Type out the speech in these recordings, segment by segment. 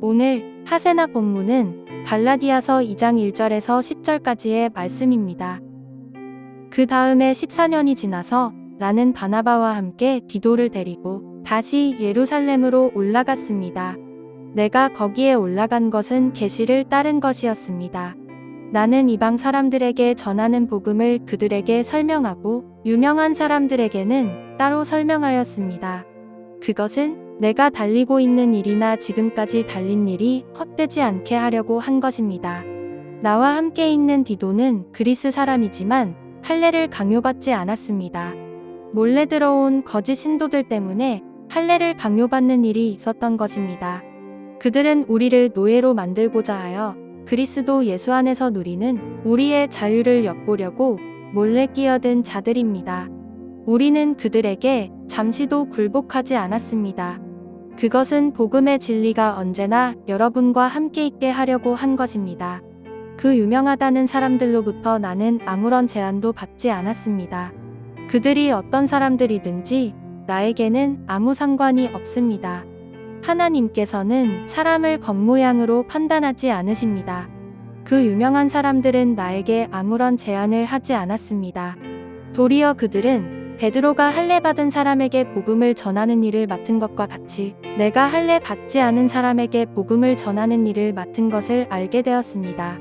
오늘 하세나 본문은 갈라디아서 2장 1절에서 10절까지의 말씀입니다. 그 다음에 14년이 지나서 나는 바나바와 함께 디도를 데리고 다시 예루살렘으로 올라갔습니다. 내가 거기에 올라간 것은 계시를 따른 것이었습니다. 나는 이방 사람들에게 전하는 복음을 그들에게 설명하고 유명한 사람들에게는 따로 설명하였습니다. 그것은 내가 달리고 있는 일이나 지금까지 달린 일이 헛되지 않게 하려고 한 것입니다. 나와 함께 있는 디도는 그리스 사람이지만 할례를 강요받지 않았습니다. 몰래 들어온 거짓 신도들 때문에 할례를 강요받는 일이 있었던 것입니다. 그들은 우리를 노예로 만들고자 하여 그리스도 예수 안에서 누리는 우리의 자유를 엿보려고 몰래 끼어든 자들입니다. 우리는 그들에게 잠시도 굴복하지 않았습니다. 그것은 복음의 진리가 언제나 여러분과 함께 있게 하려고 한 것입니다. 그 유명하다는 사람들로부터 나는 아무런 제한도 받지 않았습니다. 그들이 어떤 사람들이든지 나에게는 아무 상관이 없습니다. 하나님께서는 사람을 겉모양으로 판단하지 않으십니다. 그 유명한 사람들은 나에게 아무런 제안을 하지 않았습니다. 도리어 그들은 베드로가 할례 받은 사람에게 복음을 전하는 일을 맡은 것과 같이 내가 할례 받지 않은 사람에게 복음을 전하는 일을 맡은 것을 알게 되었습니다.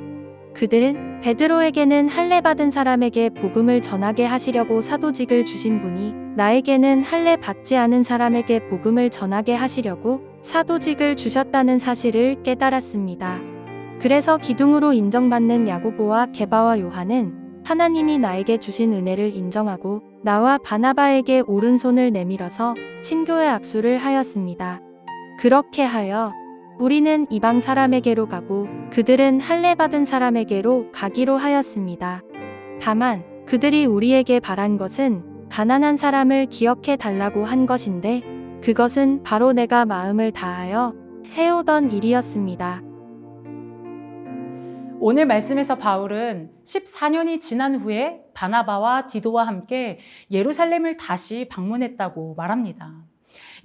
그들은 베드로에게는 할례 받은 사람에게 복음을 전하게 하시려고 사도직을 주신 분이 나에게는 할례 받지 않은 사람에게 복음을 전하게 하시려고 사도직을 주셨다는 사실을 깨달았습니다. 그래서 기둥으로 인정받는 야고보와 게바와 요한은 하나님이 나에게 주신 은혜를 인정하고 나와 바나바에게 오른손을 내밀어서 친교의 악수를 하였습니다. 그렇게 하여 우리는 이방 사람에게로 가고 그들은 할례 받은 사람에게로 가기로 하였습니다. 다만 그들이 우리에게 바란 것은 가난한 사람을 기억해 달라고 한 것인데 그것은 바로 내가 마음을 다하여 해오던 일이었습니다. 오늘 말씀에서 바울은 14년이 지난 후에 바나바와 디도와 함께 예루살렘을 다시 방문했다고 말합니다.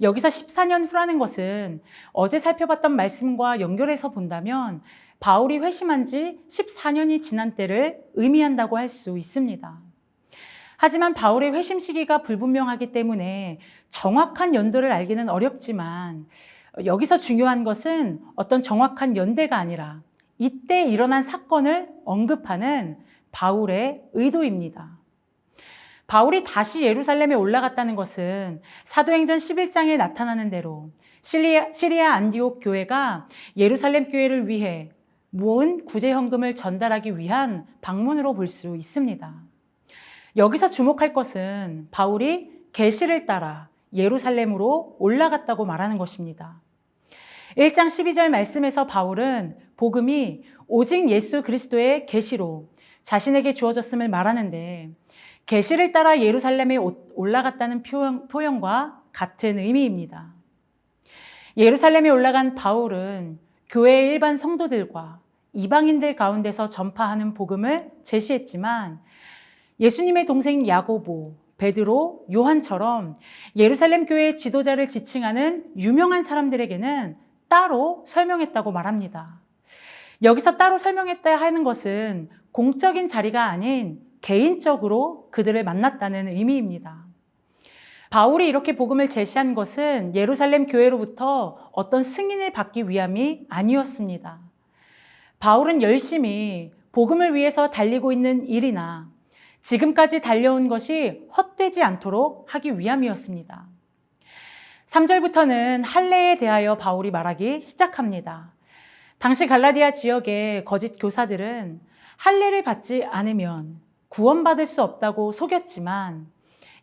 여기서 14년 후라는 것은 어제 살펴봤던 말씀과 연결해서 본다면 바울이 회심한 지 14년이 지난 때를 의미한다고 할 수 있습니다. 하지만 바울의 회심 시기가 불분명하기 때문에 정확한 연도를 알기는 어렵지만 여기서 중요한 것은 어떤 정확한 연대가 아니라 이때 일어난 사건을 언급하는 바울의 의도입니다. 바울이 다시 예루살렘에 올라갔다는 것은 사도행전 11장에 나타나는 대로 시리아, 시리아 안디옥 교회가 예루살렘 교회를 위해 모은 구제 현금을 전달하기 위한 방문으로 볼 수 있습니다. 여기서 주목할 것은 바울이 계시를 따라 예루살렘으로 올라갔다고 말하는 것입니다. 1장 12절 말씀에서 바울은 복음이 오직 예수 그리스도의 계시로 자신에게 주어졌음을 말하는데 계시를 따라 예루살렘에 올라갔다는 표현, 표현과 같은 의미입니다. 예루살렘에 올라간 바울은 교회의 일반 성도들과 이방인들 가운데서 전파하는 복음을 제시했지만 예수님의 동생 야고보, 베드로, 요한처럼 예루살렘 교회의 지도자를 지칭하는 유명한 사람들에게는 따로 설명했다고 말합니다. 여기서 따로 설명했다 하는 것은 공적인 자리가 아닌 개인적으로 그들을 만났다는 의미입니다. 바울이 이렇게 복음을 제시한 것은 예루살렘 교회로부터 어떤 승인을 받기 위함이 아니었습니다. 바울은 열심히 복음을 위해서 달리고 있는 일이나 지금까지 달려온 것이 헛되지 않도록 하기 위함이었습니다. 3절부터는 할례에 대하여 바울이 말하기 시작합니다. 당시 갈라디아 지역의 거짓 교사들은 할례를 받지 않으면 구원받을 수 없다고 속였지만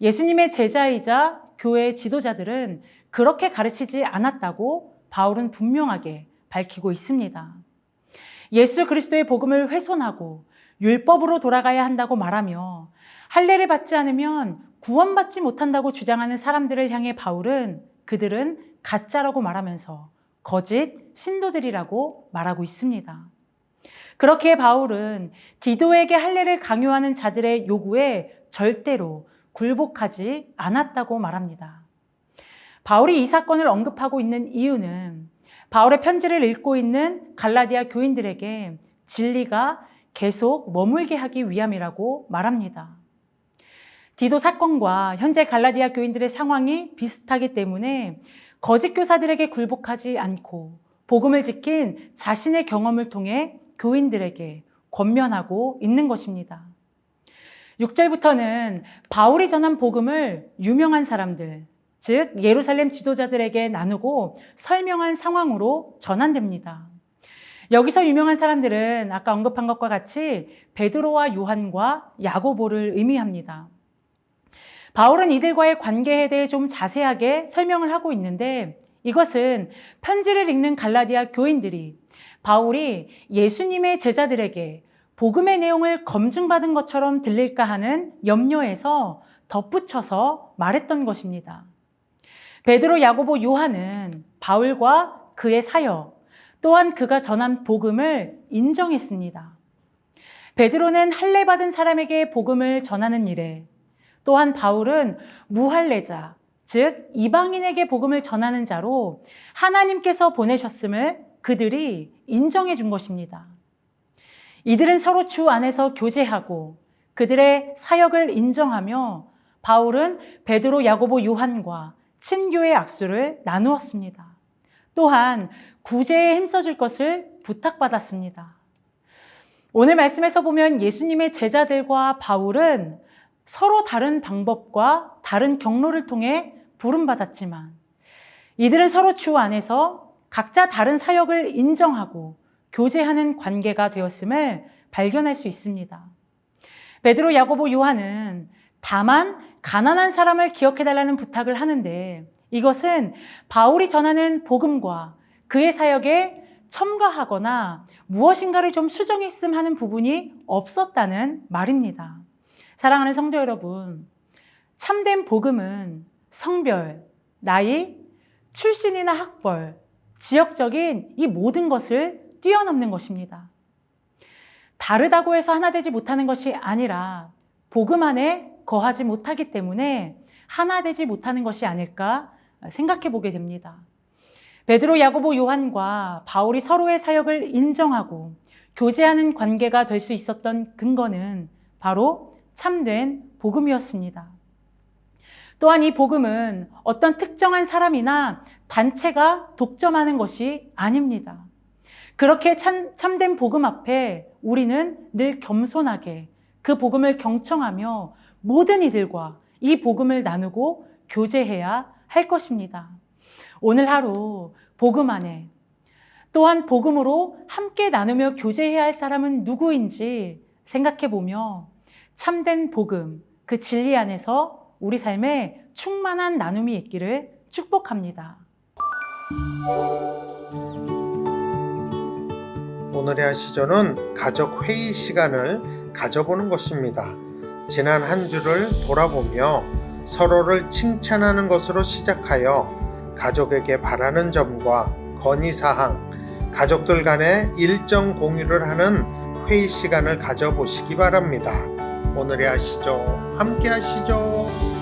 예수님의 제자이자 교회 지도자들은 그렇게 가르치지 않았다고 바울은 분명하게 밝히고 있습니다. 예수 그리스도의 복음을 훼손하고 율법으로 돌아가야 한다고 말하며 할례를 받지 않으면 구원받지 못한다고 주장하는 사람들을 향해 바울은 그들은 가짜라고 말하면서 거짓 신도들이라고 말하고 있습니다. 그렇게 바울은 디도에게 할례를 강요하는 자들의 요구에 절대로 굴복하지 않았다고 말합니다. 바울이 이 사건을 언급하고 있는 이유는 바울의 편지를 읽고 있는 갈라디아 교인들에게 진리가 계속 머물게 하기 위함이라고 말합니다. 디도 사건과 현재 갈라디아 교인들의 상황이 비슷하기 때문에 거짓 교사들에게 굴복하지 않고 복음을 지킨 자신의 경험을 통해 교인들에게 권면하고 있는 것입니다. 6절부터는 바울이 전한 복음을 유명한 사람들, 즉 예루살렘 지도자들에게 나누고 설명한 상황으로 전환됩니다. 여기서 유명한 사람들은 아까 언급한 것과 같이 베드로와 요한과 야고보를 의미합니다. 바울은 이들과의 관계에 대해 좀 자세하게 설명을 하고 있는데 이것은 편지를 읽는 갈라디아 교인들이 바울이 예수님의 제자들에게 복음의 내용을 검증받은 것처럼 들릴까 하는 염려에서 덧붙여서 말했던 것입니다. 베드로, 야고보, 요한은 바울과 그의 사역, 또한 그가 전한 복음을 인정했습니다. 베드로는 할례 받은 사람에게 복음을 전하는 일에 또한 바울은 무할례자, 즉 이방인에게 복음을 전하는 자로 하나님께서 보내셨음을 그들이 인정해 준 것입니다. 이들은 서로 주 안에서 교제하고 그들의 사역을 인정하며 바울은 베드로, 야고보, 요한과 친교의 악수를 나누었습니다. 또한 구제에 힘써줄 것을 부탁받았습니다. 오늘 말씀에서 보면 예수님의 제자들과 바울은 서로 다른 방법과 다른 경로를 통해 부름받았지만 이들은 서로 주 안에서 각자 다른 사역을 인정하고 교제하는 관계가 되었음을 발견할 수 있습니다. 베드로, 야고보, 요한은 다만 가난한 사람을 기억해달라는 부탁을 하는데 이것은 바울이 전하는 복음과 그의 사역에 첨가하거나 무엇인가를 좀 수정했음 하는 부분이 없었다는 말입니다. 사랑하는 성도 여러분, 참된 복음은 성별, 나이, 출신이나 학벌, 지역적인 이 모든 것을 뛰어넘는 것입니다. 다르다고 해서 하나 되지 못하는 것이 아니라 복음 안에 거하지 못하기 때문에 하나 되지 못하는 것이 아닐까 생각해 보게 됩니다. 베드로, 야고보, 요한과 바울이 서로의 사역을 인정하고 교제하는 관계가 될 수 있었던 근거는 바로 참된 복음이었습니다. 또한 이 복음은 어떤 특정한 사람이나 단체가 독점하는 것이 아닙니다. 그렇게 참, 참된 복음 앞에 우리는 늘 겸손하게 그 복음을 경청하며 모든 이들과 이 복음을 나누고 교제해야 할 것입니다. 오늘 하루 복음 안에 또한 복음으로 함께 나누며 교제해야 할 사람은 누구인지 생각해 보며 참된 복음, 그 진리 안에서 우리 삶에 충만한 나눔이 있기를 축복합니다. 오늘의 하시조는 가족 회의 시간을 가져보는 것입니다. 지난 한 주를 돌아보며 서로를 칭찬하는 것으로 시작하여 가족에게 바라는 점과 건의사항, 가족들 간의 일정 공유를 하는 회의 시간을 가져보시기 바랍니다. 오늘의 하시죠. 함께 하시죠.